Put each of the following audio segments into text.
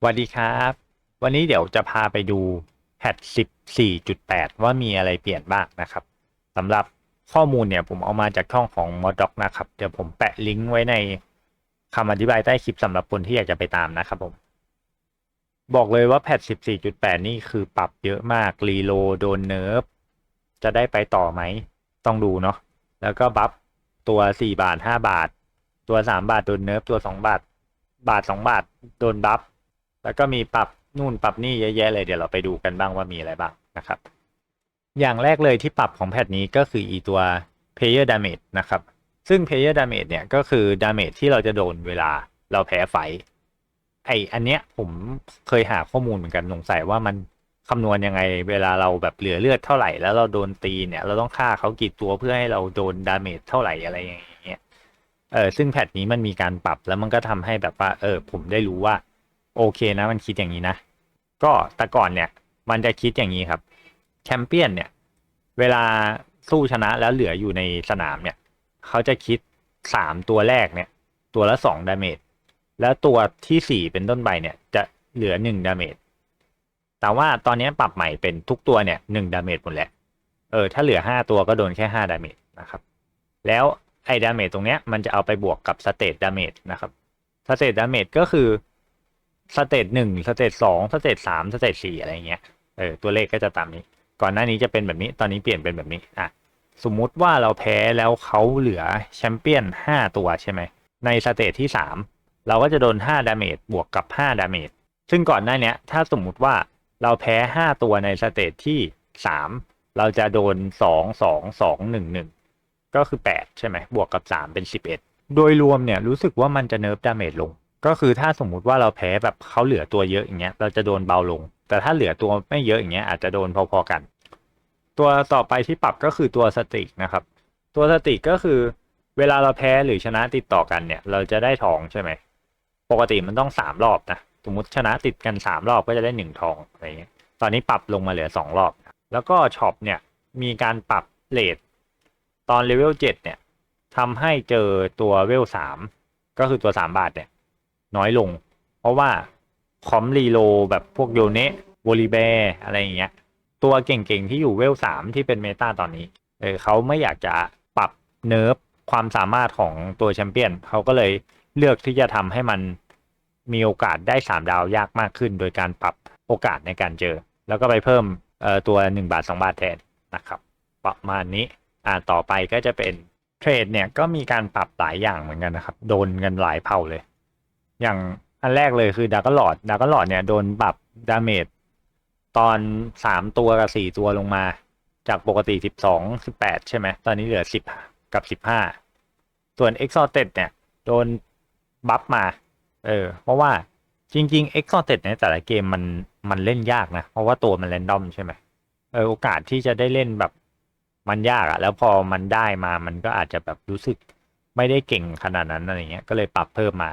สวัสดีครับ วันนี้เดี๋ยวจะพาไปดูแพท14.8 ว่ามีอะไรเปลี่ยนบ้างนะครับสำหรับข้อมูลเนี่ยผมเอามาจากช่องของ m o d o c นะครับ เดี๋ยวผมแปะลิงก์ไว้ในคำอธิบายใต้คลิปสำหรับคนที่อยากจะไปตามนะครับผม บอกเลยว่าแพท14.8 นี่คือปรับเยอะมากรีโลโดนเนิร์ฟจะได้ไปต่อไหม ต้องดูเนาะแล้วก็บัฟตัว 4 บาท 5 บาท ตัว 3 บาทโดนเนิร์ฟตัว 2 บาท บาท 2 บาทโดนบัฟ แล้วก็มีปรับนู่นปรับนี่เยอะแยะเลยเดี๋ยวเราไปดูกันบ้างว่ามีอะไรบ้างนะครับ อย่างแรกเลยที่ปรับของแพทนี้ก็คืออีตัว player damage นะครับ ซึ่ง player damage เนี่ยก็คือ damage ที่เราจะโดนเวลาเราแพ้ไฟไออันเนี้ยผมเคยหาข้อมูลเหมือนกันสงสัยว่ามันคำนวณยังไงเวลาเราแบบเหลือเลือดเท่าไหร่แล้วเราโดนตีเนี่ยเราต้องฆ่าเขากี่ตัวเพื่อให้เราโดน damage เท่าไหร่อะไรอย่างเงี้ยเออซึ่งแพทนี้มันมีการปรับแล้วมันก็ทำให้แบบว่าเออผมได้รู้ว่า โอเคนะ มันคิดอย่างนี้นะ ก็แต่ก่อนเนี่ย มันจะคิดอย่างนี้ครับ แชมเปี้ยนเนี่ย เวลาสู้ชนะแล้วเหลืออยู่ในสนามเนี่ย เขาจะคิดสามตัวแรกเนี่ย ตัวละสองดาเมจแล้วตัวที่สี่เป็นต้นไปเนี่ย จะเหลือหนึ่งดาเมจแต่ว่าตอนนี้ปรับใหม่เป็นทุกตัวเนี่ยหนึ่งดาเมจหมดแหละเออถ้าเหลือห้าตัวก็โดนแค่ห้าดาเมจนะครับ แล้วไอ้ดาเมจตรงเนี้ยมันจะเอาไปบวกกับสเตตดาเมจนะครับสเตตดาเมจก็คือ สเตตหนึ่งสเตตสองสเตตสามสเตตสี่อะไรเงี้ยเออตัวเลขก็จะตามนี้ ก่อนหน้านี้จะเป็นแบบนี้ตอนนี้เปลี่ยนเป็นแบบนี้อะสมมุติว่าเราแพ้แล้วเขาเหลือแชมเปี้ยนห้าตัวใช่ไหมในสเตตที่สามเราก็จะโดนห้าดาเมจบวกกับห้าดาเมจซึ่งก่อนหน้านี้ถ้าสมมุติว่าเราแพ้ห้าตัวในสเตตที่สามเราจะโดนสองสองสองหนึ่งหนึ่งก็คือ8ใช่ไหมบวกกับ3เป็น11โดยรวมเนี่ยรู้สึกว่ามันจะเนิร์ฟดาเมจลง ก็คือถ้าสมมุติว่าเราแพ้แบบเขาเหลือตัวเยอะอย่างเงี้ย เราจะโดนเบาลง แต่ถ้าเหลือตัวไม่เยอะอย่างเงี้ยอาจจะโดนพอๆกัน ตัวต่อไปที่ปรับก็คือตัวสติกนะครับ ตัวสติกก็คือเวลาเราแพ้หรือชนะติดต่อกันเนี่ย เราจะได้ทองใช่ไหมปกติมันต้องสามรอบนะสมมติชนะติดกันสามรอบก็จะได้หนึ่งทองอะไรเงี้ยตอนนี้ปรับลงมาเหลือสองรอบ แล้วก็ช็อปเนี่ยมีการปรับเลทตอนเลเวลเจ็ดเนี่ยทำให้เจอตัวเวลสามก็คือตัวสามบาทเนี่ย น้อยลง เพราะว่าคอมรีโลแบบพวกโยเนะโวลีเบอะไรอย่างเงี้ย ตัวเก่งๆที่อยู่เวลสามที่เป็นเมตาตอนนี้เออเขาไม่อยากจะปรับเนิร์ฟความสามารถของตัวแชมเปี้ยนเขาก็เลยเลือกที่จะทำให้มันมีโอกาสได้สามดาวยากมากขึ้น โดยการปรับโอกาสในการเจอ แล้วก็ไปเพิ่มตัวหนึ่งบาทสองบาทแทนนะครับประมาณนี้อ่าต่อไปก็จะเป็นเทรดเนี่ยก็มีการปรับหลายอย่างเหมือนกันนะครับ โดนกันหลายเผ่าเลย อย่างอันแรกเลยคือดาร์กหลอดดาร์กหลอดเนี่ยโดนปรับดาเมจตอนสามตัวกับสี่ตัวลงมา จากปกติสิบสองสิบแปดใช่ไหมตอนนี้เหลือสิบกับสิบห้าส่วน e x o t e d เนี่ยโดนบัฟมา เออ เพราะว่าจริงๆ e x o t e d ในแต่ละเกมมันมันเล่นยากนะ เพราะว่าตัวมันแรนดอมใช่ไหมเออโอกาสที่จะได้เล่นแบบมันยากอะแล้วพอมันได้มามันก็อาจจะแบบรู้สึกไม่ได้เก่งขนาดนั้นอะไรเงี้ยก็เลยปรับเพิ่มมา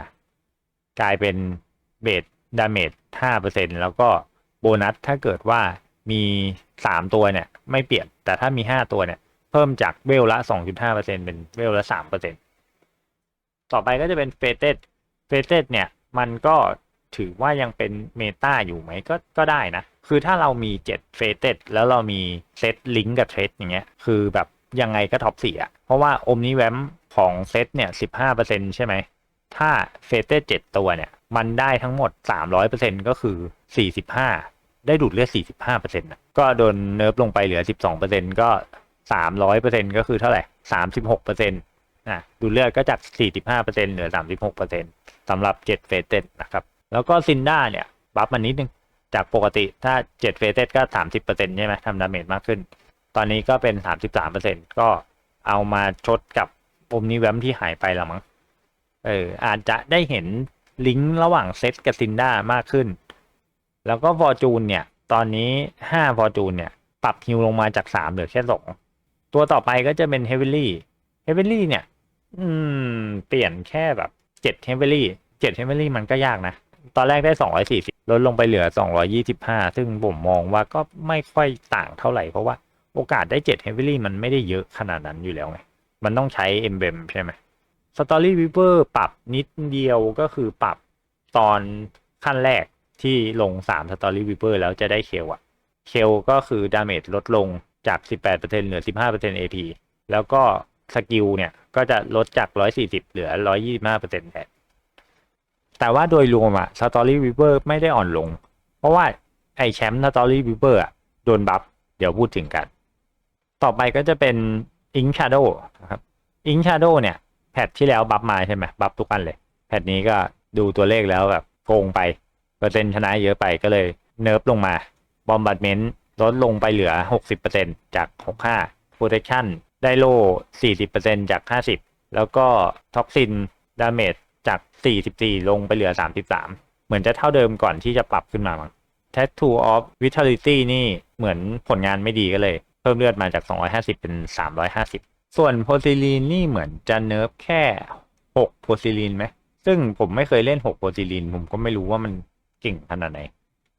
กลายเป็นเบสดาเมจห้าเปอร์เซ็นแล้วก็โบนัสถ้าเกิดว่ามีสามตัวเนี่ย ไม่เปลี่ยน แต่ถ้ามีห้าตัวเนี่ย เพิ่มจากเวลละสองจุดห้าเปอร์เซ็นเป็นเวลละสามเปอร์เซ็นต่อไปก็จะเป็นเฟเตสเฟเตสเนี่ย มันก็ถือว่ายังเป็นเมตาอยู่ไหมก็ก็ได้นะ คือถ้าเรามีเจ็ดเฟเตสแล้วเรามีเซตลิงก์กับเทรดอย่างเงี้ย คือแบบยังไงก็ท็อปสี่อะเพราะว่าอมนิแวมของเซตเนี่ยสิบห้าเปอร์เซ็นใช่ไหม ถ้าเฟเตสเจ็ดตัวเนี่ย มันได้ทั้งหมดสามร้อยเปอร์เซ็นก็คือสี่สิบห้าได้ดูดเลือดสี่สิบห้าเปอร์เซ็นต์ก็โดนเนิร์ฟลงไปเหลือสิบสองเปอร์เซ็นก็สามร้อยเปอร์เซ็นก็คือเท่าไหร่สามสิบหกเปอร์เซ็นต์นะดูดเลือดก็จากสี่สิบห้าเปอร์เซ็นเหลือสามสิบหกเปอร์เซ็นสำหรับเจ็ดเฟเตสนะครับ แล้วก็ซินด้าเนี่ยบัฟมันนิดนึงจากปกติถ้าเจ็ดเฟเตสก็สามสิบเปอร์เซ็นต์ใช่ไหมทำดาเมจมากขึ้น ตอนนี้ก็เป็นสามสิบสามเปอร์เซ็นต์ก็เอามาชดกับอมนิแวมที่หายไปละมั้ง เอออาจจะได้เห็นลิงก์ระหว่างเซตกับซินด้ามากขึ้น แล้วก็ฟอร์จูนเนี่ย ตอนนี้ห้าฟอร์จูนเนี่ย ปรับฮิวลงมาจากสามเหลือแค่สองตัวต่อไปก็จะเป็นเฮเวลลี่เฮเวลลี่เนี่ย อืม เปลี่ยนแค่แบบเจ็ดเฮเวลลี่เจ็ดเฮเวลลี่มันก็ยากนะ ตอนแรกได้240ลดลงไปเหลือ225ซึ่งผมมองว่าก็ไม่ค่อยต่างเท่าไหร่ เพราะว่าโอกาสได้7 Heavily มันไม่ได้เยอะขนาดนั้นอยู่แล้วไง มันต้องใช้ Emblem ใช่ไหม Story Weaver ปรับนิดเดียวก็คือปรับตอนขั้นแรกที่ลง3 Story Weaver แล้วจะได้เคลอะเคลก็คือดาเมจลดลงจาก 18%เหลือ 15% AP แล้วก็สกิลเนี่ย ก็จะลดจาก 140 เหลือ 125%แทนแต่ว่าโดยรวมอะ Story Weaver ไม่ได้อ่อนลง เพราะว่าไอแชมป์ Story Weaver อะโดนบัฟ เดี๋ยวพูดถึงกัน ต่อไปก็จะเป็น Ink Shadow นะครับ Ink Shadow เนี่ย แพทที่แล้วบัฟมาใช่ไหมบัฟทุกอันเลย แพทนี้ก็ดูตัวเลขแล้วแบบโกงไปเปอร์เซ็นต์ชนะเยอะไปก็เลยเนิร์ฟลงมาบอมบัดเมนต์ลดลงไปเหลือ 60%จาก 65 Protection ได้โล่ 40%จาก 50 แล้วก็ท็อกซินดาเมจจาก 44 ลงไปเหลือ 33 เหมือนจะเท่าเดิมก่อนที่จะปรับขึ้นมามั้ง Tattoo of Vitality นี่เหมือนผลงานไม่ดีก็เลย เพิ่มเลือดมาจาก 250 เป็น 350 ส่วนโพซิลีนนี่เหมือนจะเนิร์ฟแค่6โพซิลีนไหม ซึ่งผมไม่เคยเล่น6โพซิลีนผมก็ไม่รู้ว่ามันเก่งขนาดไหน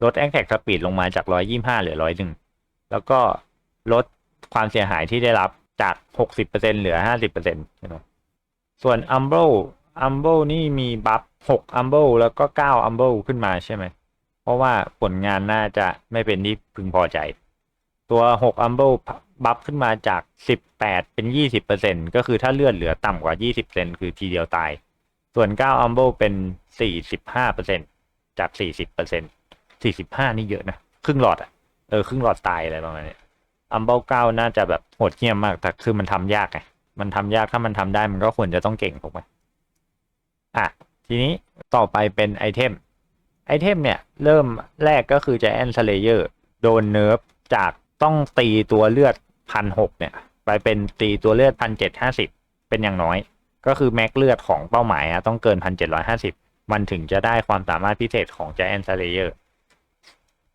ลดแอคแท็กสปีดลงมาจาก125เหลือ101แล้วก็ลดความเสียหายที่ได้รับจาก60%เหลือ50%ใช่ไหมส่วน u m b r e u m b r e นี่มีบัฟ6 u m b r e แล้วก็9 u m b r e ขึ้นมาใช่ไหม เพราะว่าผลงานน่าจะไม่เป็นที่พึงพอใจ ตัว6 u m b r e บัฟขึ้นมาจาก 18 เป็น 20%ก็คือถ้าเลือดเหลือต่ำกว่า 20%คือทีเดียวตาย ส่วน9 u m b r e เป็น 45%จาก 40% 45 นี่เยอะนะ ครึ่งหลอดอะเออ ครึ่งหลอดตายอะไรประมาณนี้อัมเบลเก้าน่าจะแบบโหดเหี้ยมมาก แต่คือมันทำยากไง มันทำยากถ้ามันทำได้มันก็ควรจะต้องเก่งถูกไหมอะ ทีนี้ต่อไปเป็นไอเทม ไอเทมเนี่ย เริ่มแรกก็คือจะแอนสเลเยอร์โดนเนิร์ฟจากต้องตีตัวเลือด พันหกเนี่ย ไปเป็นตีตัวเลือดพันเจ็ดห้าสิบเป็นอย่างน้อย ก็คือแม็กเลือดของเป้าหมายอะต้องเกินพันเจ็ดร้อยห้าสิบมันถึงจะได้ความสามารถพิเศษของ Giant Slayer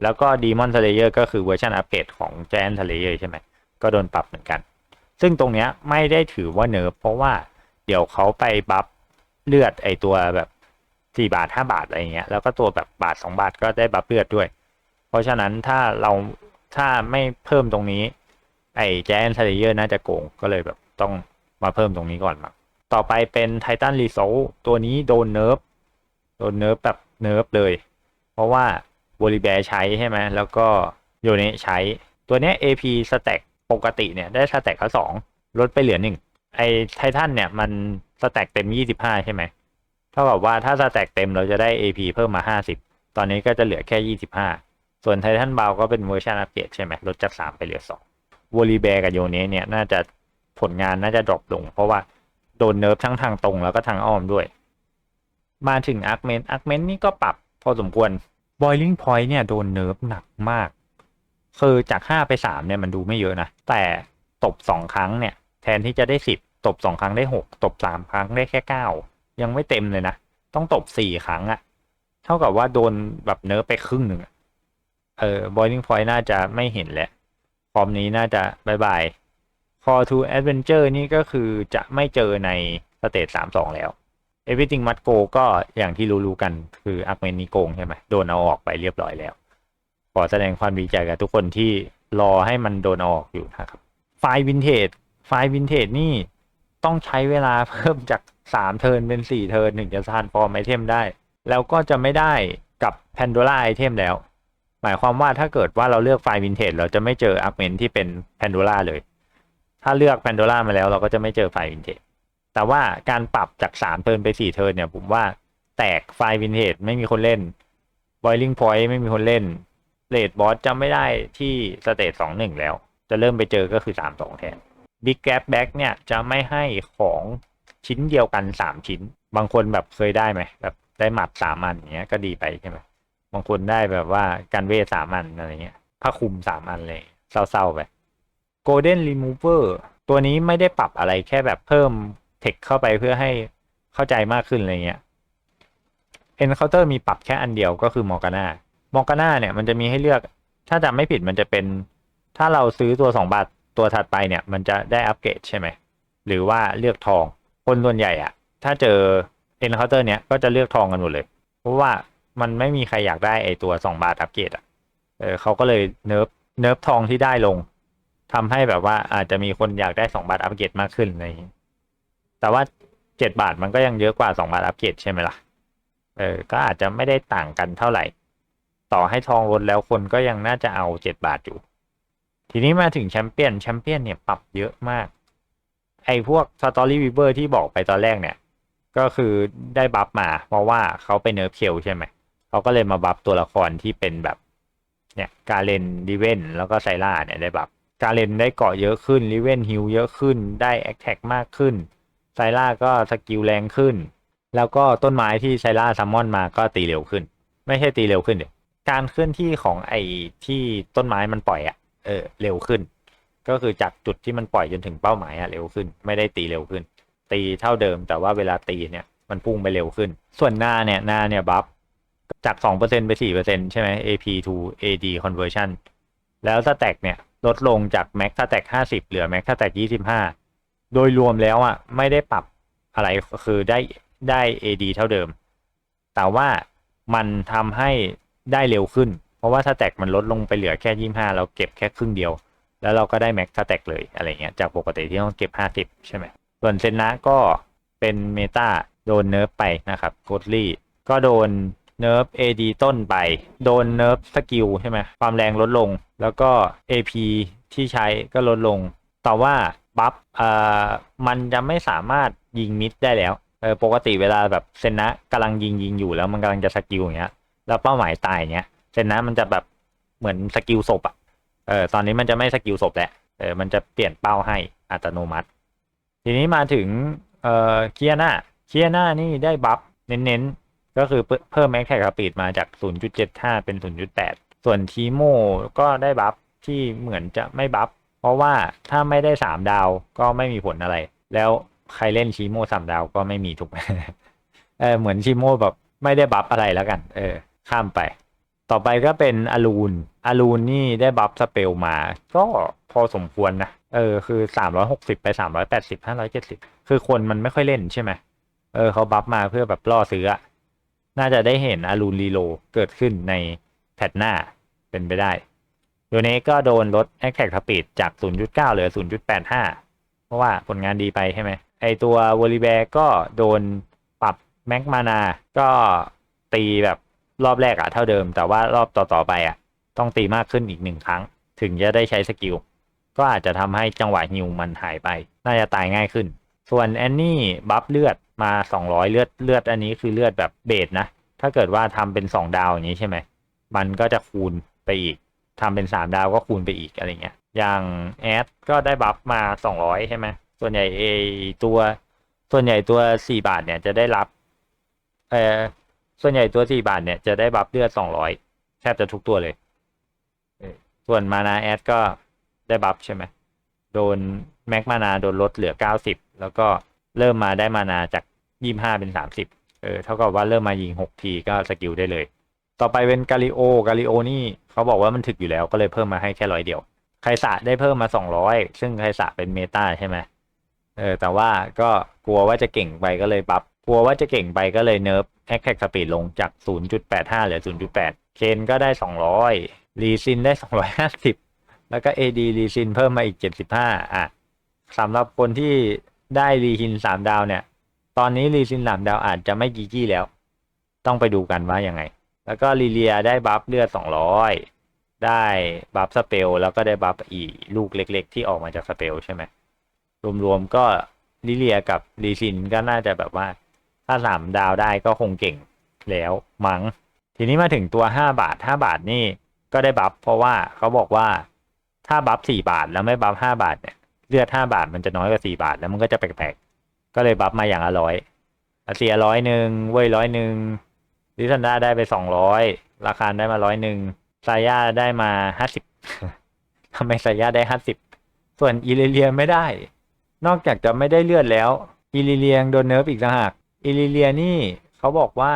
แล้วก็ Demon Slayer ก็คือเวอร์ชันอัปเกรดของ Giant Slayer ใช่ไหม ก็โดนปรับเหมือนกัน ซึ่งตรงเนี้ยไม่ได้ถือว่าเนิร์ฟเพราะว่าเดี๋ยวเขาไปบัฟเลือดไอตัวแบบสี่บาทห้าบาทอะไรเงี้ย แล้วก็ตัวแบบบาทสองบาทก็ได้บัฟเลือดด้วย เพราะฉะนั้นถ้าเราถ้าไม่เพิ่มตรงนี้ ไอ้ Giant Slayer น่าจะโกงก็เลยแบบต้องมาเพิ่มตรงนี้ก่อนมาต่อไปเป็น Titan r e s o l ตัวนี้โดนเนิร์ฟโดนเนิร์ฟแบบเนิร์ฟเลย เพราะว่าบริแบร์ใช้ใช่ไหมแล้วก็โยเนะใช้ตัวเนี้ย AP สแต็กปกติเนี่ยได้สแต็กเขาสองลดไปเหลือหนึ่งไอไททันเนี่ยมันสแต็กเต็มยี่สิบห้าใช่ไหมเท่ากับว่าถ้าสแต็กเต็มเราจะได้ AP เพิ่มมาห้าสิบตอนนี้ก็จะเหลือแค่ยี่สิบห้าส่วนไททันเบาก็เป็นเวอร์ชันอัปเกรดใช่ไหมลดจากสามไปเหลือสอง วอลีแบร์กับโยเนะเนี่ยน่าจะผลงานน่าจะดรอปลง เพราะว่าโดนเนิร์ฟทั้งทางตรงแล้วก็ทางอ้อมด้วย มาถึงอาร์คเมนอาร์คเมนนี่ก็ปรับพอสมควร Boiling Point เนี่ยโดนเนิร์ฟหนักมาก คือจากห้าไปสามเนี่ยมันดูไม่เยอะนะ แต่ตบสองครั้งเนี่ย แทนที่จะได้สิบตบสองครั้งได้หกตบสามครั้งได้แค่เก้ายังไม่เต็มเลยนะ ต้องตบสี่ครั้งอะเท่ากับว่าโดนแบบเนิร์ฟไปครึ่งหนึ่งเออ Boiling Point น่าจะไม่เห็นแล้ว ฟอร์มนี้น่าจะบายบาย Call to Adventure นี่ก็คือจะไม่เจอในสเตจสามสองแล้ว Everything Must Go ก็อย่างที่รู้ๆกันคืออักเมนนิโกงใช่ไหมโดนเอาออกไปเรียบร้อยแล้ว ขอแสดงความดีใจกับทุกคนที่รอให้มันโดนออกอยู่นะครับ ไฟล์วินเทจไฟล์วินเทจนี่ต้องใช้เวลาเพิ่มจากสามเทิร์นเป็นสี่เทิร์นถึงจะทานฟอร์มไอเทมได้ แล้วก็จะไม่ได้กับ Pandora ไอเทมแล้ว หมายความว่าถ้าเกิดว่าเราเลือกไฟล์วินเทจเราจะไม่เจออักเมนที่เป็น Pandora เลย ถ้าเลือก Pandora มาแล้วเราก็จะไม่เจอไฟล์วินเทจแต่ว่าการปรับจากสามเทิร์นไปสี่เทิร์นเนี่ยผมว่าแตกไฟล์วินเทจไม่มีคนเล่น Boiling Point ไม่มีคนเล่นเลดบอสจะไม่ได้ที่สเตจสองหนึ่งแล้ว จะเริ่มไปเจอก็คือสามสองแทน Big Gap Back เนี่ยจะไม่ให้ของชิ้นเดียวกันสามชิ้น บางคนแบบเคยได้ไหมแบบได้หมัดสามอันอย่างเงี้ยก็ดีไปใช่ไหม บางคนได้แบบว่าการเวทสามอันอะไรเงี้ยผ้าคลุมสามอันเลยเศร้าๆไป Golden Remover ตัวนี้ไม่ได้ปรับอะไรแค่แบบเพิ่มเทคเข้าไปเพื่อให้เข้าใจมากขึ้นอะไรเงี้ย Encounter มีปรับแค่อันเดียวก็คือมอร์กาน่ามอร์กาน่าเนี่ยมันจะมีให้เลือก ถ้าจำไม่ผิดมันจะเป็น ถ้าเราซื้อตัวสองบาทตัวถัดไปเนี่ย มันจะได้อัปเกรดใช่ไหม หรือว่าเลือกทอง คนส่วนใหญ่อะถ้าเจอ Encounter เนี่ยก็จะเลือกทองกันหมดเลย เพราะว่า มันไม่มีใครอยากได้ไอตัวสองบาทอัปเกรดอะเออเขาก็เลยเนิร์ฟเนิร์ฟทองที่ได้ลงทำให้แบบว่าอาจจะมีคนอยากได้สองบาทอัปเกรดมากขึ้นอะไรอย่างนี้แต่ว่าเจ็ดบาทมันก็ยังเยอะกว่าสองบาทอัปเกรดใช่ไหมล่ะเออก็อาจจะไม่ได้ต่างกันเท่าไหร่ ต่อให้ทองลดแล้วคนก็ยังน่าจะเอาเจ็ดบาทอยู่ ทีนี้มาถึงแชมเปี้ยนแชมเปี้ยนเนี่ยปรับเยอะมาก ไอ้พวกสตอรี่วิเวอร์ที่บอกไปตอนแรกเนี่ย ก็คือได้บัฟมา เพราะว่าเขาไปเนิร์ฟเคลใช่ไหมเขาก็เลยมาบัฟตัวละครที่เป็นแบบเนี่ยกาเลนดิเวนแล้วก็ไซล่าเนี่ยได้บัฟการเลนได้เกาะเยอะขึ้นดิเวนฮิลเยอะขึ้นได้แอคแท็กมากขึ้นไซล่าก็สกิลแรงขึ้น แล้วก็ต้นไม้ที่ไซล่าซัมมอนมาก็ตีเร็วขึ้น ไม่ใช่ตีเร็วขึ้นเดี๋ยการเคลื่อนที่ของไอ้ที่ต้นไม้มันปล่อยอะเออเร็วขึ้น ก็คือจากจุดที่มันปล่อยจนถึงเป้าหมายอะเร็วขึ้น ไม่ได้ตีเร็วขึ้น ตีเท่าเดิมแต่ว่าเวลาตีเนี่ยมันพุ่งไปเร็วขึ้น ส่วนหน้าเนี่ยหน้าเนี่ยบัฟ จาก 2%ไป 4%ใช่ไหม AP to AD conversion แล้วสแต็กเนี่ย ลดลงจาก max สแต็ก50 เหลือ max สแต็ก25 โดยรวมแล้วอะไม่ได้ปรับอะไรคือได้ได้ AD เท่าเดิม แต่ว่ามันทำให้ได้เร็วขึ้น เพราะว่าสแต็กมันลดลงไปเหลือแค่ 25 เราเก็บแค่ครึ่งเดียว แล้วเราก็ได้ max สแต็กเลยอะไรเงี้ยจากปกติที่ต้องเก็บ 50 ใช่ไหมส่วนเซนนะก็เป็นเมตาโดนเนิร์ฟไปนะครับโกดลี่ก็โดน เนิร์ฟ AD ต้นไป โดนเนิร์ฟสกิลใช่ไหมความแรงลดลง แล้วก็ AP ที่ใช้ก็ลดลง แต่ว่าบัฟเอ่อมันจะไม่สามารถยิงมิดได้แล้วเออปกติเวลาแบบเซนนะกำลังยิงยิงอยู่แล้วมันกำลังจะสกิลอย่างเงี้ย แล้วเป้าหมายตายอย่างเงี้ยเซนนะมันจะแบบเหมือนสกิลศพอะเออตอนนี้มันจะไม่สกิลศพแล้วเออมันจะเปลี่ยนเป้าให้อัตโนมัติ ทีนี้มาถึงเอ่อเคียนาเคียนานี่ได้บัฟเน้นๆ ก็คือเพิ่มแม็กแท็กสปีดมาจาก 0.75 เป็น 0.8 ส่วนทีโมก็ได้บัฟที่เหมือนจะไม่บัฟ เพราะว่าถ้าไม่ได้ 3 ดาวก็ไม่มีผลอะไร แล้วใครเล่นชีโม่สามดาวก็ไม่มีถูกไหมเออเหมือนชีโม่แบบไม่ได้บัฟอะไรแล้วกัน เออ ข้ามไป ต่อไปก็เป็นอารูนอารูนนี่ได้บัฟสเปลมา ก็พอสมควรนะ เออ คือสามร้อยหกสิบไปสามร้อยแปดสิบห้าร้อยเจ็ดสิบคือคนมันไม่ค่อยเล่นใช่ไหมเออเขาบัฟมาเพื่อแบบล่อซื้ออะ น่าจะได้เห็นอารูนรีโลเกิดขึ้นในแพทหน้าเป็นไปได้โดยนี้ก็โดนลดแอคแท็กสปีดจาก 0.9 เหลือ 0.85 เพราะว่าผลงานดีไปใช่ไหมไอตัววอลิแบร์ก็โดนปรับแม็กมานาก็ตีแบบรอบแรกอะเท่าเดิม แต่ว่ารอบต่อๆไปอะต้องตีมากขึ้นอีกหนึ่งครั้ง ถึงจะได้ใช้สกิล ก็อาจจะทำให้จังหวะฮิวมันหายไป น่าจะตายง่ายขึ้น ส่วนแอนนี่บัฟเลือด มา200เลือดเลือดอันนี้คือเลือดแบบเบสนะ ถ้าเกิดว่าทำเป็น2ดาวอย่างนี้ใช่ไหม มันก็จะคูณไปอีกทำเป็น3ดาวก็คูณไปอีกอะไรเงี้ย อย่างแอดก็ได้บัฟมา200ใช่ไหม ส่วนใหญ่เอตัว ส่วนใหญ่ตัว4บาทเนี่ยจะได้รับ เออส่วนใหญ่ตัว4บาทเนี่ยจะได้บัฟเลือด200แทบจะทุกตัวเลย ส่วนมานาแอดก็ได้บัฟใช่ไหม โดนแม็กมานาโดนลดเหลือ90แล้วก็ เริ่มมาได้มานาจาก25เป็น30เออเท่ากับว่าเริ่มมายิง6ทีก็สกิลได้เลย ต่อไปเป็นกาลิโอกาลิโอนี่เขาบอกว่ามันถึกอยู่แล้วก็เลยเพิ่มมาให้แค่ร้อยเดียวไคสะได้เพิ่มมา200ซึ่งไคสะเป็นเมตาใช่ไหมเออแต่ว่าก็กลัวว่าจะเก่งไปก็เลยปรับกลัวว่าจะเก่งไปก็เลยเนิร์ฟแอคแท็กสปีดลงจาก 0.85เหลือ 0.8 เคนก็ได้ 200 รีซินได้ 250 แล้วก็ AD รีซินเพิ่มมาอีก 75 อะสำหรับคนที่ ได้รีซิน3ดาวเนี่ย ตอนนี้รีซิน3ดาวอาจจะไม่กีกี้แล้ว ต้องไปดูกันว่ายังไง แล้วก็ลีเลียได้บัฟเลือด200ได้บัฟสเปลแล้วก็ได้บัฟอีลูกเล็ก ๆ ที่ออกมาจากสเปลใช่ไหมรวมๆก็ลิเลียกับลีซินก็น่าจะแบบว่า ถ้าสามดาวได้ก็คงเก่งแล้วมัง้ง ทีนี้มาถึงตัวห้าบาทห้าบาทนี่ก็ได้บัฟเพราะว่าเขาบอกว่าถ้าบัฟสี่บาทแล้วไม่บัฟห้าบาทเนี่ย เลือดห้าบาทมันจะน้อยกว่าสี่บาท แล้วมันก็จะแปลกๆ ก็เลยบัฟมาอย่างละร้อยอาเซียร้อยหนึ่งเว้ยร้อยหนึ่งลิซันดาได้ไปสองร้อยราคาได้มาร้อยหนึ่งซาย่าได้มาห้าสิบทำไมซาย่าได้ห้าสิบส่วนอีเลเลียไม่ได้ นอกจากจะไม่ได้เลือดแล้วอีลิเลียงโดนเนิร์ฟอีกต่างหากอีลิเลียนี่เขาบอกว่า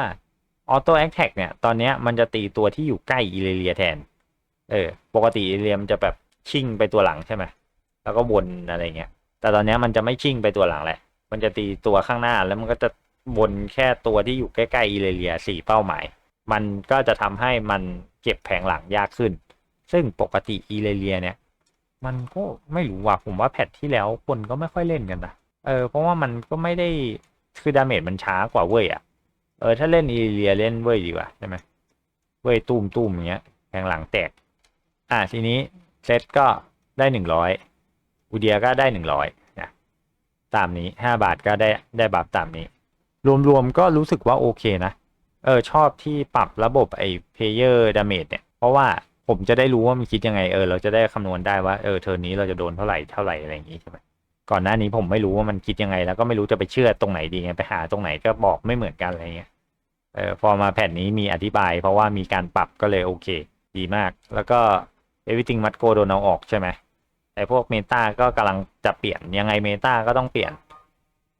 ออโต้แอคแท็กเนี่ย ตอนนี้มันจะตีตัวที่อยู่ใกล้อีลิเลียแทน เออ ปกติอีลิเลียมจะแบบชิ่งไปตัวหลังใช่ไหม แล้วก็วนอะไรเงี้ย แต่ตอนนี้มันจะไม่ชิ่งไปตัวหลังแหละ มันจะตีตัวข้างหน้าแล้วมันก็จะวนแค่ตัวที่อยู่ใกล้ๆอีลิเลียสี่เป้าหมาย มันก็จะทำให้มันเก็บแผงหลังยากขึ้น ซึ่งปกติอีลิเลียเนี่ย มันก็ไม่รู้ว่ะผมว่าแพทที่แล้วคนก็ไม่ค่อยเล่นกันนะ เออเพราะว่ามันก็ไม่ได้คือดาเมจมันช้ากว่าเว้ยอะ เออถ้าเล่นอีเลียเล่นเว้ยดีกว่าใช่ไหมเว้ยตุ้มตุ้มอย่างเงี้ยแทงหลังแตก อ่าทีนี้เซตก็ได้หนึ่งร้อย อูเดียก็ได้หนึ่งร้อยนะตามนี้ห้าบาทก็ได้ได้บัฟตามนี้ รวมๆก็รู้สึกว่าโอเคนะ เออชอบที่ปรับระบบไอ้ player damage เนี่ย เพราะว่าผมจะได้รู้ว่ามันคิดยังไงเออเราจะได้คำนวณได้ว่าเออเทอร์นนี้เราจะโดนเท่าไหร่เท่าไหร่อะไรอย่างงี้ใช่ไหมก่อนหน้านี้ผมไม่รู้ว่ามันคิดยังไง แล้วก็ไม่รู้จะไปเชื่อตรงไหนดีไงไปหาตรงไหนก็บอกไม่เหมือนกันอะไรเงี้ยเออพอมาแผ่นนี้มีอธิบาย เพราะว่ามีการปรับก็เลยโอเค ดีมาก แล้วก็ everything must go โดนเอาออกใช่ไหม ไอ้พวกเมตาก็กำลังจะเปลี่ยนยังไงเมตาก็ต้องเปลี่ยน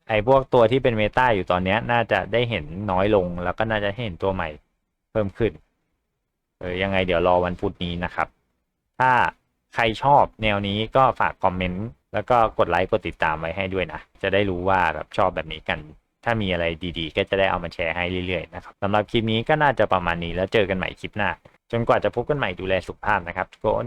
ไอ้พวกตัวที่เป็นเมตาอยู่ตอนนี้น่าจะได้เห็นน้อยลงแล้วก็น่าจะเห็นตัวใหม่เพิ่มขึ้นเออยังไงเดี๋ยวรอวันพุธนี้นะครับ ถ้าใครชอบแนวนี้ก็ฝากคอมเมนต์แล้วก็กดไลค์กดติดตามไว้ให้ด้วยนะ จะได้รู้ว่าแบบชอบแบบนี้กัน ถ้ามีอะไรดีๆ ก็จะได้เอามาแชร์ให้เรื่อยๆนะครับสำหรับคลิปนี้ก็น่าจะประมาณนี้แล้วเจอกันใหม่คลิปหน้า จนกว่าจะพบกันใหม่ดูแลสุขภาพนะครับทุกคน